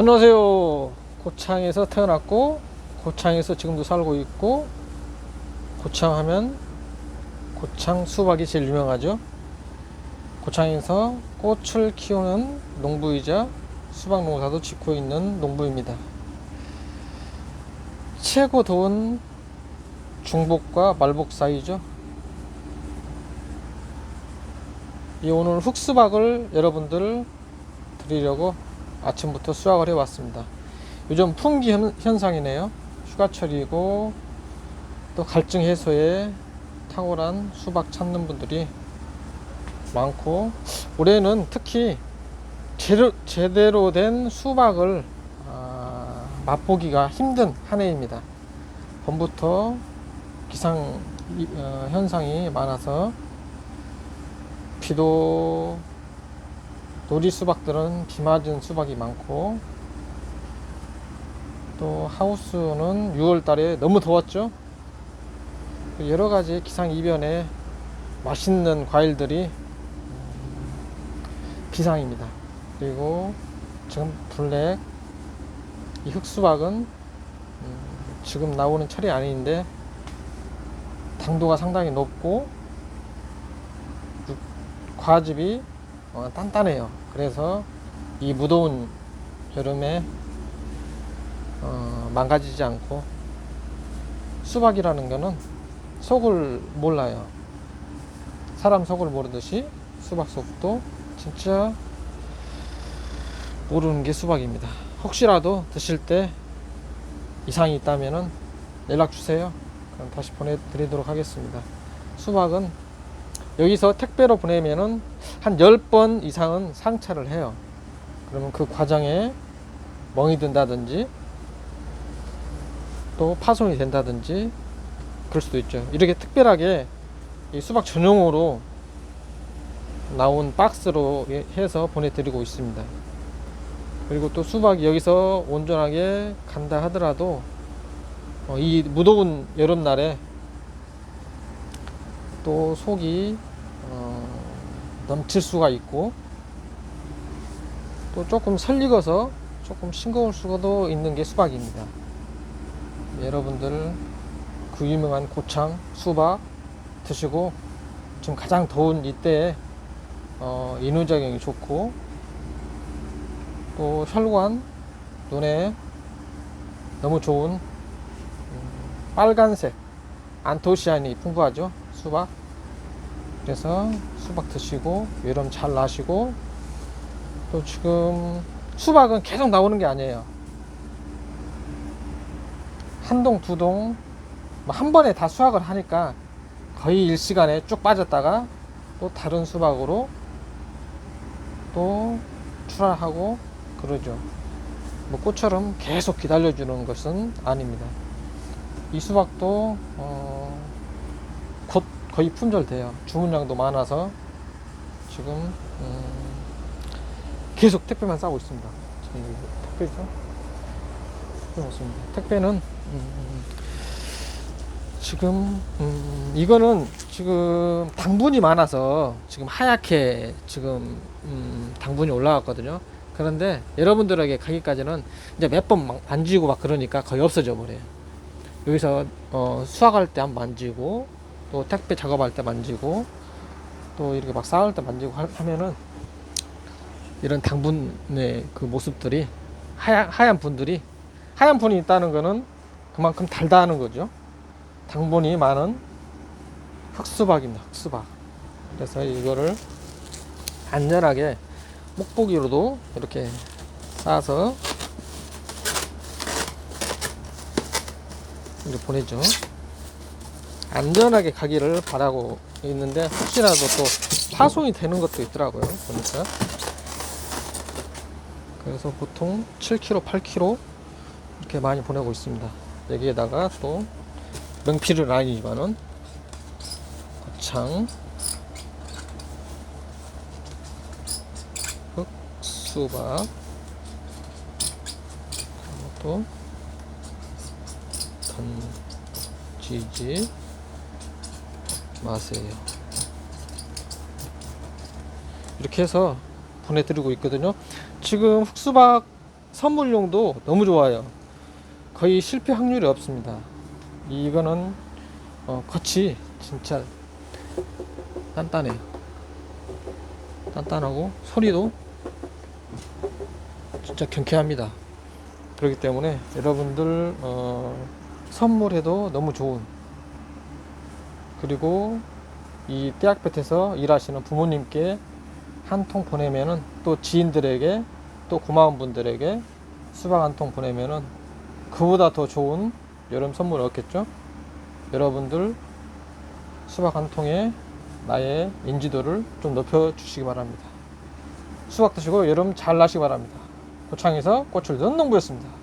안녕하세요. 고창에서 태어났고 고창에서 지금도 살고 있고 고창 하면 고창 수박이 제일 유명하죠. 고창에서 꽃을 키우는 농부이자 수박 농사도 짓고 있는 농부입니다. 최고 더운 중복과 말복 사이죠. 이 오늘 흑수박을 여러분들 드리려고 아침부터 수확을 해왔습니다. 요즘 풍기 현- 현상이네요. 휴가철이고 또 갈증 해소에 탁월한 수박 찾는 분들이 많고 올해는 특히 제대로, 제대로 된 수박을 아, 맛보기가 힘든 한 해입니다. 봄부터 기상 이- 어, 현상이 많아서 비도 노리 수박들은 비 맞은 수박이 많고 또 하우스는 6월 달에 너무 더웠죠. 여러 가지 기상 이변에 맛있는 과일들이 음, 비상입니다. 그리고 지금 블랙 이 흑수박은 음, 지금 나오는 철이 아닌데 당도가 상당히 높고 육- 과즙이 어, 단단해요. 그래서 이 무더운 여름에 어, 망가지지 않고 수박이라는 거는 속을 몰라요. 사람 속을 모르듯이 수박 속도 진짜 모르는 게 수박입니다. 혹시라도 드실 때 이상이 있다면은 연락 주세요. 그럼 다시 보내드리도록 하겠습니다. 수박은 여기서 택배로 보내면은 한 10번 이상은 상차를 해요. 그러면 그 과정에 멍이 든다든지 또 파손이 된다든지 그럴 수도 있죠. 이렇게 특별하게 이 수박 전용으로 나온 박스로 예- 해서 보내드리고 있습니다. 그리고 또 수박이 여기서 온전하게 간다 하더라도 어, 이 무더운 여름날에 또 속이 어, 넘칠 수가 있고 또 조금 설익어서 조금 싱거울 수도 있는 게 수박입니다. 여러분들 그 유명한 고창 수박 드시고 지금 가장 더운 이때에 어, 인후작용이 좋고 또 혈관 눈에 너무 좋은 음, 빨간색 안토시아닌이 풍부하죠 수박 그래서 수박 드시고 여름 잘 나시고 또 지금 수박은 계속 나오는 게 아니에요. 한 동 두 동 뭐 한 번에 다 수확을 하니까 거의 일시간에 쭉 빠졌다가 또 다른 수박으로 또 출하하고 그러죠. 뭐 꽃처럼 계속 기다려주는 것은 아닙니다. 이 수박도 어, 곧 거의 품절돼요. 주문량도 많아서 지금 음, 계속 택배만 싸고 있습니다. 택배죠? 택배 없습니다. 택배는 음, 지금 음, 이거는 지금 당분이 많아서 지금 하얗게 지금 음, 당분이 올라갔거든요. 그런데 여러분들에게 가기까지는 이제 몇 번 만지고 막 그러니까 거의 없어져 버려요. 여기서 어, 수확할 때 한번 만지고 또 택배 작업할 때 만지고 또 이렇게 막 쌓을 때 만지고 하- 하면은 이런 당분의 그 모습들이 하얀, 하얀 분들이 하얀 분이 있다는 거는 그만큼 달다는 거죠. 당분이 많은 흑수박입니다. 흑수박. 그래서 이거를 안전하게 목보기로도 이렇게 싸서 이렇게 보내죠. 안전하게 가기를 바라고 있는데 혹시라도 또 파손이 되는 것도 있더라고요. 보니까. 그래서 보통 7kg, 8kg 이렇게 많이 보내고 있습니다. 여기에다가 또 명필은 아니지만은 고창 흑수박 또 던지지 마세요. 이렇게 해서 보내드리고 있거든요. 지금 흑수박 선물용도 너무 좋아요. 거의 실패 확률이 없습니다. 이거는 어, 겉이 진짜 단단해요. 단단하고 소리도 진짜 경쾌합니다. 그렇기 때문에 여러분들 어, 선물해도 너무 좋은 그리고 이 떼약볕에서 일하시는 부모님께 한 통 보내면은 또 지인들에게 또 고마운 분들에게 수박 한 통 보내면은 그보다 더 좋은 여름 선물을 얻겠죠? 여러분들 수박 한 통에 나의 인지도를 좀 높여 주시기 바랍니다. 수박 드시고 여름 잘 나시기 바랍니다. 고창에서 꽃을 넣는 농부였습니다.